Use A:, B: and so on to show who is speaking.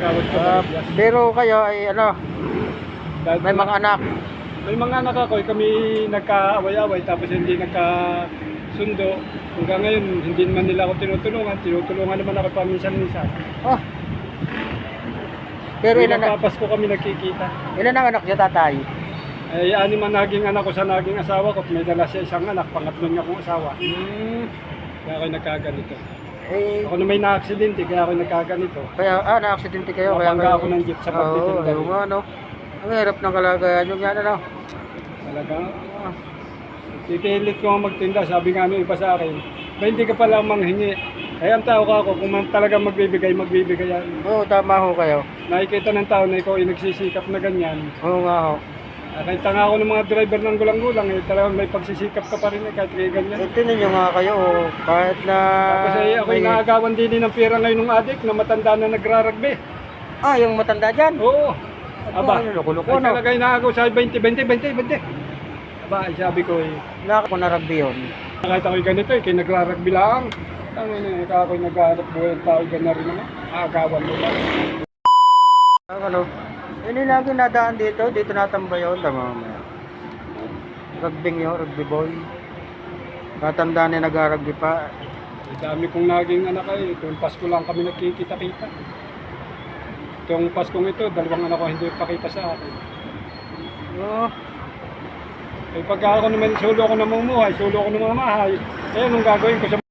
A: Ko
B: Ah, pero kayo ay ano,
A: Dahil
B: may mga anak.
A: may mga anak ako, eh, kami nagkaaway-away tapos hindi nagkasundo. Hanggang ngayon, hindi naman nila ako tinutulungan. Tinutulungan naman ako paminsan-minsan.
B: Oh. Pero ilan, na,
A: Papasko kami nakikita.
B: ilan ang anak niya tatay?
A: Ay, ani man naging anak ko sa naging asawa ko. May dala siya isang anak, pangatlo niya kong asawa.
B: Hmm.
A: Kaya ako nagkaganito.
B: Eh,
A: Ako na may na-aksidente, kaya ako nagkaganito.
B: kaya, ah, na-aksidente kayo. Kaya
A: Mabangga ako ng jeep sa pagtitinda.
B: Oo, oh, ano. Ang hirap ng kalagayan yung yan, ano.
A: Talaga. ah, Titilit ko magtinda, sabi nga nung iba sa akin, ba hindi ka pala manghingi. Ay, ang tao ka ako, kung man talaga magbibigay, magbibigay yan.
B: Oo, tama ho kayo.
A: Nakikita ng tao na ikaw ay nagsisikap na ganyan.
B: Oo nga ho.
A: Nakita nga ako ng mga driver ng gulang-gulang, eh, talagang may pagsisikap ka pa rin eh, kahit kaya ganyan.
B: Eh, tinan nyo nga kayo, oh, kahit na...
A: Tapos ay ako yung naagawan din ng pera ngayon ng adik na matanda na nagraragbe.
B: Ah, yung matanda dyan.
A: Oo. Aba,
B: ano, loko-loko,
A: ay
B: no?
A: talaga inaagaw sa 20, 20, 20, 20. Aba, ay sabi ko eh,
B: Nakako na rugby yun.
A: Kahit ako'y ganito, eh, kay nagraragbi lang. Ang ina, ikaw ako'y naghahanap buhay tao, gana rin naman. Aagawan mo lang.
B: Ano, yun yung lagi nadaan dito, dito natambay yun, tama mo. Rugby yun, rugby boy. Matanda na nag-rugby pa.
A: Ang dami kong naging anak ay, tuwing Pasko lang kami nagkikita-kita. Itong Paskong ito, dalawang anak ko hindi pakita sa akin.
B: Oo.
A: Eh pagka ako naman, solo ako namumuhay, solo ako namamahay, eh anong gagawin ko sa